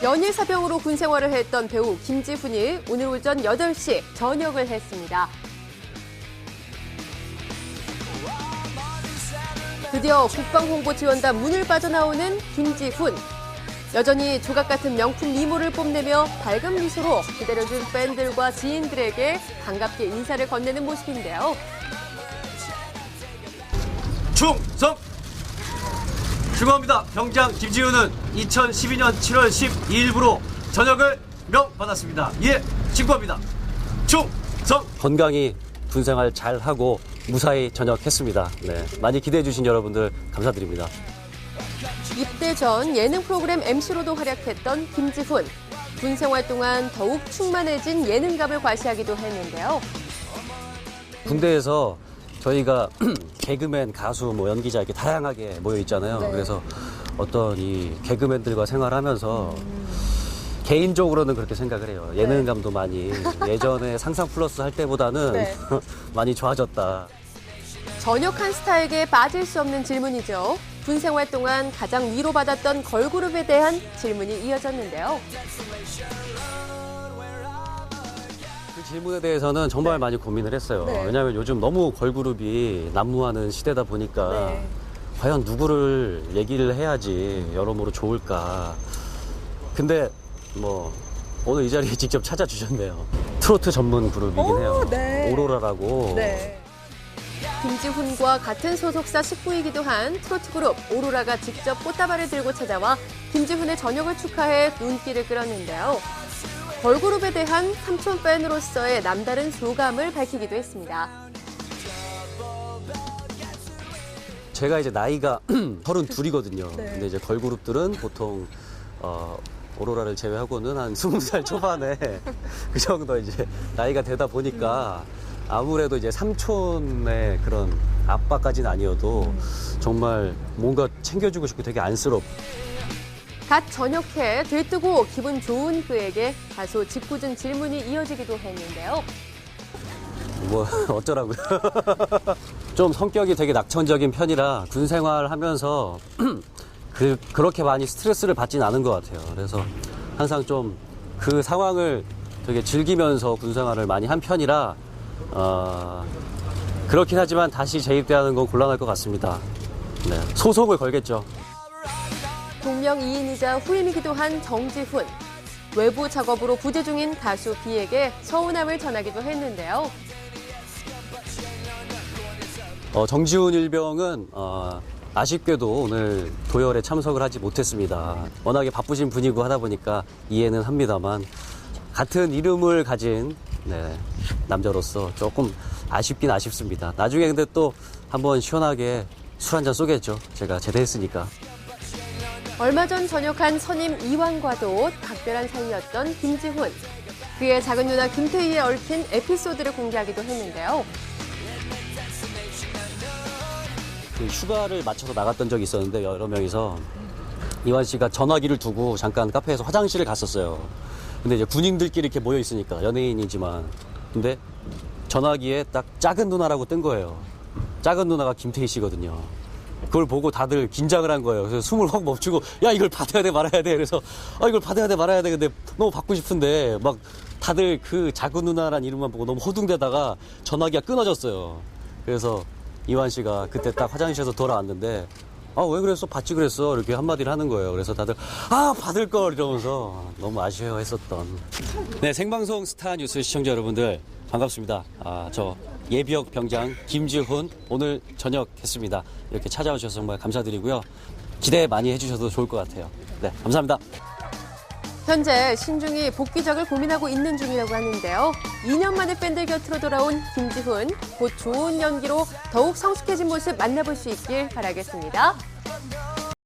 연일 사병으로 군 생활을 했던 배우 김지훈이 오늘 오전 8시 전역을 했습니다. 드디어 국방홍보지원단 문을 빠져나오는 김지훈. 여전히 조각 같은 명품 미모를 뽐내며 밝은 미소로 기다려준 팬들과 지인들에게 반갑게 인사를 건네는 모습인데요. 충성! 축하합니다. 병장 김지훈은 2012년 7월 12일부로 전역을 명받았습니다. 예, 친구합니다. 충성! 건강히 군생활 잘 하고 무사히 전역했습니다. 네, 많이 기대해 주신 여러분들 감사드립니다. 입대 전 예능 프로그램 MC로도 활약했던 김지훈. 군 생활 동안 더욱 충만해진 예능감을 과시하기도 했는데요. 군대에서 저희가 개그맨, 가수, 뭐 연기자 이렇게 다양하게 모여 있잖아요. 네. 그래서 어떤 이 개그맨들과 생활하면서 개인적으로는 그렇게 생각을 해요. 예능감도 많이 예전에 상상 플러스 할 때보다는 네. 많이 좋아졌다. 전역한 스타에게 빠질 수 없는 질문이죠. 군 생활 동안 가장 위로받았던 걸그룹에 대한 질문이 이어졌는데요. 그 질문에 대해서는 정말 많이 고민을 했어요. 네. 왜냐하면 요즘 너무 걸그룹이 난무하는 시대다 보니까 네. 과연 누구를 얘기를 해야지 여러모로 좋을까. 근데 뭐 오늘 이 자리에 직접 찾아주셨네요. 트로트 전문 그룹이긴 해요. 네. 오로라라고. 김지훈과 같은 소속사 식구이기도 한 트로트 그룹 오로라가 직접 꽃다발을 들고 찾아와 김지훈의 전역을 축하해 눈길을 끌었는데요. 걸그룹에 대한 삼촌 팬으로서의 남다른 소감을 밝히기도 했습니다. 제가 이제 나이가 32이거든요. 네. 근데 이제 걸그룹들은 보통 어, 오로라를 제외하고는 한 20살 초반에 그 정도 이제 나이가 되다 보니까 아무래도 이제 삼촌의 그런 아빠까지는 아니어도 정말 뭔가 챙겨주고 싶고 되게 안쓰럽. 갓 전역해 들뜨고 기분 좋은 그에게 다소 짓궂은 질문이 이어지기도 했는데요. 뭐 어쩌라고요? 좀 성격이 되게 낙천적인 편이라 군 생활하면서 그 그렇게 많이 스트레스를 받진 않은 것 같아요. 그래서 항상 좀 그 상황을 되게 즐기면서 군 생활을 많이 한 편이라 어, 그렇긴 하지만 다시 재입대하는 건 곤란할 것 같습니다. 네, 소송을 걸겠죠. 동명이인이자 후임이기도 한 정지훈. 외부 작업으로 부재 중인 가수 B에게 서운함을 전하기도 했는데요. 어, 정지훈 일병은 어, 아쉽게도 오늘 도열에 참석을 하지 못했습니다. 워낙에 바쁘신 분이고 하다 보니까 이해는 합니다만 같은 이름을 가진 네, 남자로서 조금 아쉽긴 아쉽습니다. 나중에 근데 또 한번 시원하게 술 한잔 쏘겠죠. 제가 제대했으니까. 얼마 전 전역한 선임 이완과도 각별한 사이였던 김지훈. 그의 작은 누나 김태희에 얽힌 에피소드를 공개하기도 했는데요. 그 휴가를 맞춰서 나갔던 적이 있었는데 여러 명이서 이완 씨가 전화기를 두고 잠깐 카페에서 화장실을 갔었어요. 근데 이제 군인들끼리 이렇게 모여 있으니까 연예인이지만 근데 전화기에 딱 작은 누나라고 뜬 거예요. 작은 누나가 김태희 씨거든요. 그걸 보고 다들 긴장을 한 거예요. 그래서 숨을 확 멈추고 야 이걸 받아야 돼 말아야 돼. 그래서 아 이걸 받아야 돼 말아야 돼. 근데 너무 받고 싶은데 막 다들 그 작은 누나란 이름만 보고 너무 호둥대다가 전화기가 끊어졌어요. 그래서 이완 씨가 그때 딱 화장실에서 돌아왔는데 아 왜 그랬어 받지 그랬어 이렇게 한마디를 하는 거예요. 그래서 다들 아 받을 걸 이러면서 너무 아쉬워했었던. 네 생방송 스타 뉴스 시청자 여러분들 반갑습니다. 아저 예비역 병장 김지훈 오늘 전역했습니다. 이렇게 찾아오셔서 정말 감사드리고요. 기대 많이 해주셔도 좋을 것 같아요. 네 감사합니다. 현재 신중히 복귀작을 고민하고 있는 중이라고 하는데요. 2년 만에 팬들 곁으로 돌아온 김지훈. 곧 좋은 연기로 더욱 성숙해진 모습 만나볼 수 있길 바라겠습니다.